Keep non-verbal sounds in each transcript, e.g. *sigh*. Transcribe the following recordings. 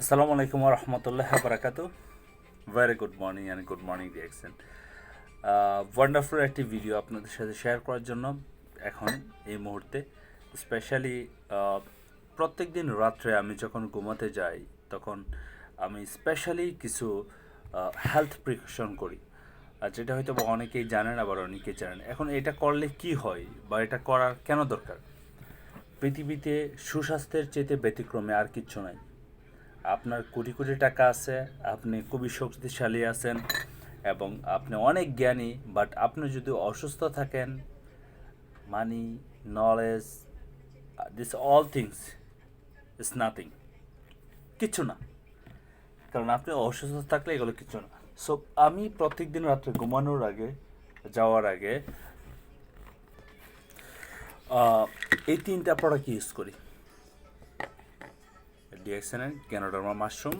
আসসালামু আলাইকুম রহমতুল্লাহ বারাকাতু very good morning and good morning reaction wonderful একটি ভিডিও আপনাদের সাথে শেয়ার করার জন্য এখন এই মুহূর্তে। স্পেশালি প্রত্যেক দিন রাত্রে আমি যখন ঘুমাতে যাই, তখন আমি স্পেশালি কিছু হেলথ প্রিকশন করি। আর যেটা হয়তো অনেকেই জানেন আবার অনেকেই জানেন এখন এটা করলে কি হয় বা এটা করার কেন দরকার? পৃথিবীতে সুস্বাস্থ্যের চেয়ে ব্যতিক্রমে আর কিচ্ছু নাই। আপনার কোটি কোটি টাকা আছে, আপনি খুবই শক্তিশালী আছেন এবং আপনি অনেক জ্ঞানী বাট আপনি যদি অসুস্থ থাকেন money knowledge this all things is nothing কিচ্ছু না। কারণ আপনি অসুস্থ থাকলে এগুলো কিচ্ছু না। সো আমি প্রত্যেক দিন রাত্রে ঘুমানোর আগে, যাওয়ার আগে এই তিনটা প্রোডাক্ট ইউজ করি। ডিএক্সএনের ক্যানোডার্মা মাশরুম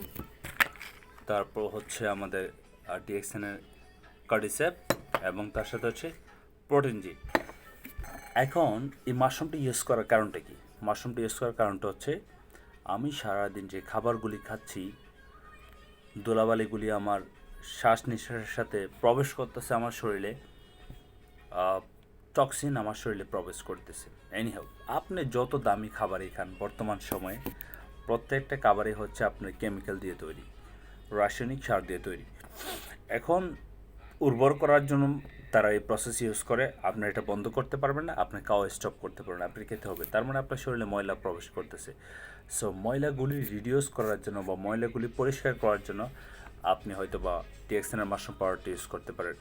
তারপর হচ্ছে আমাদের ডিএক্সএনের কার্ডিসেপ এবং তার সাথে হচ্ছে প্রোটিন জি এখন এই মাশরুমটা ইউজ করার কারণটা কি? মাশরুমটা ইউজ করার কারণটা হচ্ছে, আমি সারাদিন যে খাবারগুলি খাচ্ছি, দোলাবালিগুলি আমার শ্বাস নিঃশ্বাসের সাথে প্রবেশ করতেছে আমার শরীরে টক্সিন আমার শরীরে প্রবেশ করতেছে. এনিহাউ আপনি যত দামি খাবারই খান বর্তমান সময়ে প্রত্যেকটা খাবারই হচ্ছে আপনার কেমিক্যাল দিয়ে তৈরি, রাসায়নিক সার দিয়ে তৈরি। এখন উর্বর করার জন্য তারা এই প্রসেস ইউজ করে, আপনি এটা বন্ধ করতে পারবেন না, আপনি কাও স্টপ করতে পারবেন আপনি খেতে হবে। তার মানে আপনার শরীরে ময়লা প্রবেশ করতেছে। সো ময়লাগুলি রিডিউস করার জন্য বা ময়লাগুলি পরিষ্কার করার জন্য আপনি হয়তো বা টিএক্সএনের মাশরুম পাউডারটি ইউজ করতে পারেন।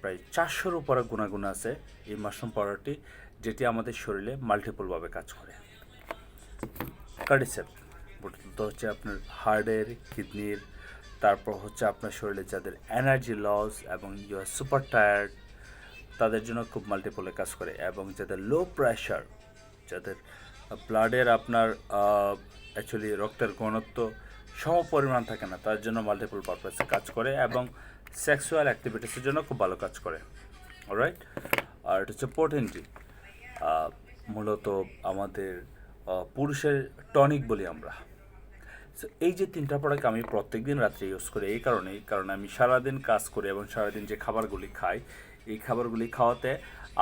প্রায় চারশোর উপরে গুণাগুণ আছে এই মাশরুম পাউডারটি যেটি আমাদের শরীরে মাল্টিপলভাবে কাজ করে। কার্ডিসেপ প্রথমত হচ্ছে আপনার হার্টের কিডনির তারপর হচ্ছে আপনার শরীরে যাদের এনার্জি লস এবং ইউ আর সুপার টায়ার্ড তাদের জন্য খুব মাল্টিপলে কাজ করে এবং যাদের লো প্রেশার যাদের ব্লাডের আপনার অ্যাকচুয়ালি রক্তের ঘনত্ব সম পরিমাণ থাকে না, তার জন্য মাল্টিপল পারপাসে কাজ করে এবং সেক্সুয়াল অ্যাক্টিভিটিসের জন্য খুব ভালো কাজ করে। রাইট আর এটা হচ্ছে পোটেন্টি মূলত আমাদের পুরুষের টনিক বলি আমরা। সো এই যে তিনটা প্রোডাক্ট আমি প্রত্যেক দিন রাত্রে ইউজ করি, এই কারণেই। কারণ আমি সারাদিন কাজ করি এবং সারাদিন যে খাবারগুলি খাই, এই খাবারগুলি খাওয়াতে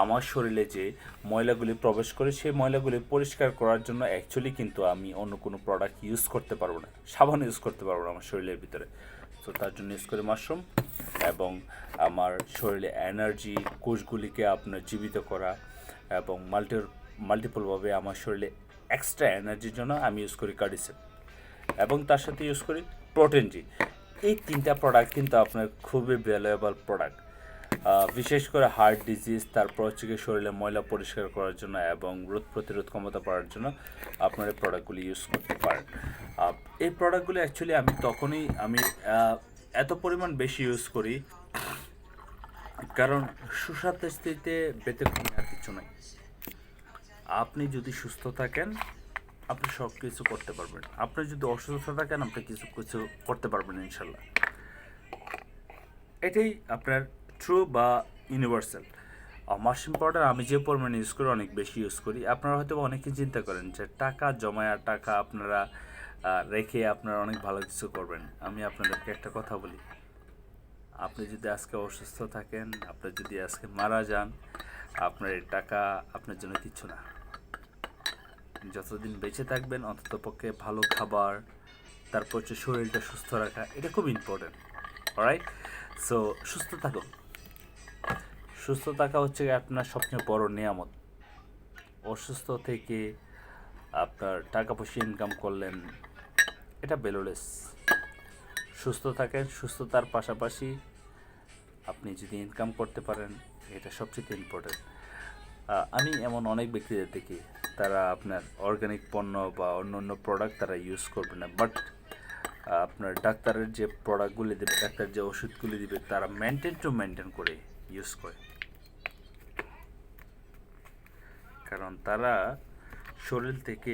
আমার শরীরে যে ময়লাগুলি প্রবেশ করে, সেই ময়লাগুলি পরিষ্কার করার জন্য অ্যাকচুয়ালি কিন্তু আমি অন্য কোনো প্রোডাক্ট ইউজ করতে পারব না। সাবান ইউজ করতে পারব না আমার শরীরের ভিতরে। তো তার জন্য ইউজ করি মাশরুম এবং আমার শরীরে এনার্জি কোষগুলিকে আপনার জীবিত করা এবং মাল্টি মাল্টিপলভাবে আমার শরীরে এক্সট্রা এনার্জির জন্য আমি ইউজ করি কার্ডিসেপ এবং তার সাথে ইউজ করি প্রোটিন জি এই তিনটা প্রোডাক্ট কিন্তু আপনার খুবই ভ্যালুয়েবল প্রোডাক্ট বিশেষ করে হার্ট ডিজিজ তারপর হচ্ছে গিয়ে শরীরে ময়লা পরিষ্কার করার জন্য এবং রোগ প্রতিরোধ ক্ষমতা বাড়ার জন্য আপনার এই প্রোডাক্টগুলি ইউজ করতে পারেন। এই প্রোডাক্টগুলি অ্যাকচুয়ালি আমি তখনই আমি এত পরিমাণ বেশি ইউজ করি, কারণ সুস্বাস্থ্যের স্থিতিতে ব্যতিক্রম আর কিছু নাই। আপনি যদি সুস্থ থাকেন আপনি সব কিছু করতে পারবেন। আপনি যদি অসুস্থ থাকেন, আপনি কিছু কিছু করতে পারবেন ইনশাল্লাহ। এটাই আপনার ট্রু বা ইউনিভার্সাল মাশরুম পাউডার আমি যে পরিমাণে ইউজ করি, অনেক বেশি ইউজ করি। আপনারা হয়তো অনেকে চিন্তা করেন যে টাকা জমায়া, টাকা আপনারা রেখে আপনারা অনেক ভালো কিছু করবেন। আমি আপনাদেরকে একটা কথা বলি। আপনি যদি আজকে অসুস্থ থাকেন, আপনি যদি আজকে মারা যান, আপনার টাকা আপনার জন্য কিছু না। যতদিন বেঁচে থাকবেন, অন্তত পক্ষে ভালো খাবার, তারপর হচ্ছে শরীরটা সুস্থ রাখা, এটা খুব ইম্পর্টেন্ট রাইট সো সুস্থ থাকুন সুস্থ থাকা হচ্ছে আপনার সবচেয়ে বড় নিয়ামত। অসুস্থ থেকে আপনার টাকা পয়সা ইনকাম করলেন, এটা বেলোলেস সুস্থ থাকেন, সুস্থতার পাশাপাশি আপনি যদি ইনকাম করতে পারেন, এটা সবচেয়ে ইম্পর্টেন্ট আমি এমন অনেক ব্যক্তিদের দেখি, তারা আপনার অর্গানিক পণ্য বা অন্য অন্য প্রোডাক্ট তারা ইউজ করবে না। বাট আপনার ডাক্তারের যে প্রোডাক্টগুলি দেবে, ডাক্তার যে ওষুধগুলি দিবে, তারা মেনটেন টু মেনটেন করে ইউজ করে। কারণ তারা শরীর থেকে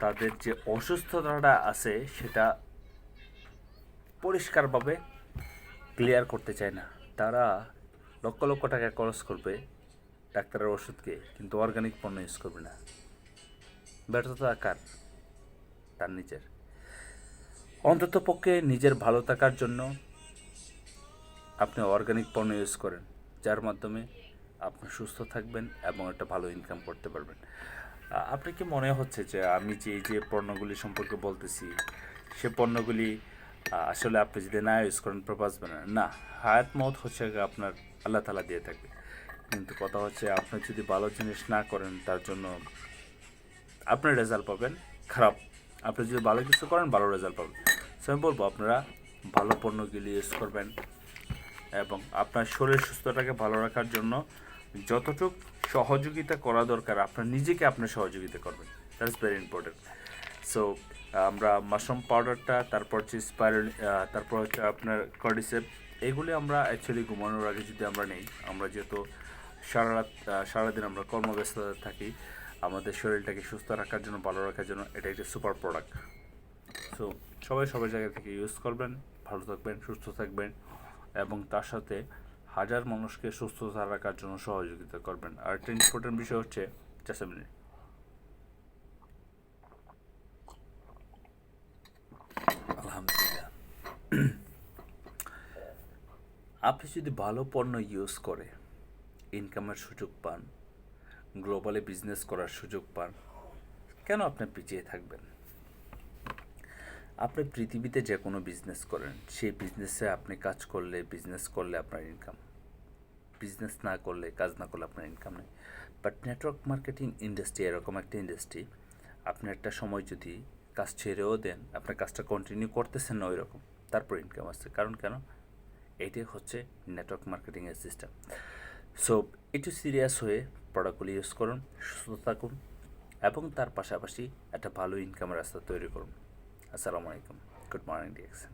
তাদের যে অসুস্থতাটা আছে, সেটা পরিষ্কারভাবে ক্লিয়ার করতে চায় না। তারা লক্ষ লক্ষ টাকা খরচ করবে ডাক্তারের ওষুধকে কিন্তু অর্গানিক পণ্য ইউজ করবে না। ব্যর্থতা কার? তার নিজের অন্ততপক্ষে নিজের ভালো থাকার জন্য আপনি অর্গানিক পণ্য ইউজ করেন, যার মাধ্যমে আপনি সুস্থ থাকবেন এবং একটা ভালো ইনকাম করতে পারবেন। আপনি কি মনে হচ্ছে যে আমি যে এই যে পণ্যগুলি সম্পর্কে বলতেছি, সে পণ্যগুলি আসলে আপনি যদি না ইউজ করেন বাঁচবেন না না, হায়াত মত হচ্ছে আপনার আল্লাহ তালা দিয়ে থাকবে। কিন্তু কথা হচ্ছে আপনি যদি ভালো জিনিস না করেন, তার জন্য আপনি রেজাল্ট পাবেন খারাপ। আপনি যদি ভালো কিছু করেন, ভালো রেজাল্ট পাবেন। সো আমি বলব, আপনারা ভালো পণ্যগুলি ইউজ করবেন এবং আপনার শরীর সুস্থতাকে ভালো রাখার জন্য যতটুক সহযোগিতা করা দরকার, আপনার নিজেকে আপনার সহযোগিতা করবেন। দ্যাটস ভেরি ইম্পর্টেন্ট সো আমরা মাশরুম পাউডারটা তারপর হচ্ছে স্পাইরাল তারপর হচ্ছে আপনার কর্ডিসেপ এগুলি আমরা অ্যাকচুয়ালি ঘুমানোর আগে যদি আমরা নেই, আমরা যেহেতু সারা রাত সারাদিন আমরা কর্মব্যস্ততা থাকি। আমাদের শরীরটাকে সুস্থ রাখার জন্য, ভালো রাখার জন্য এটা একটা সুপার প্রোডাক্ট সো সবাই সবার জায়গা থেকে ইউজ করবেন, ভালো থাকবেন, সুস্থ থাকবেন এবং তার সাথে হাজার মানুষকে সুস্থতা রাখার জন্য সহযোগিতা করবেন। আর একটা ইম্পর্টেন্ট বিষয় হচ্ছে a আলহামদুলিল্লাহ। *clears throat* আপনি যদি ভালো পণ্য ইউজ করে ইনকামের সুযোগ পান গ্লোবালে বিজনেস করার সুযোগ পান, কেন আপনি পিছিয়ে থাকবেন? আপনি পৃথিবীতে যে কোনো বিজনেস করেন, সেই বিজনেসে আপনি কাজ করলে বিজনেস করলে আপনার ইনকাম বিজনেস না করলে, কাজ না করলে আপনার ইনকাম নেই। বাট নেটওয়ার্ক মার্কেটিং ইন্ডাস্ট্রি এরকম একটা ইন্ডাস্ট্রি আপনি একটা সময় যদি কাজ ছেড়েও দেন আপনার কাজটা কন্টিনিউ করতেছেন না ওই রকম তারপর ইনকাম আসছে। কারণ কেন? এইটাই হচ্ছে নেটওয়ার্ক মার্কেটিংয়ের সিস্টেম সো একটু সিরিয়াস হয়ে প্রোডাক্টগুলি ইউজ করুন, সুস্থ থাকুন এবং তার পাশাপাশি একটা ভালো ইনকামের রাস্তা তৈরি করুন। আসসালামু আলাইকুম। Good morning DXN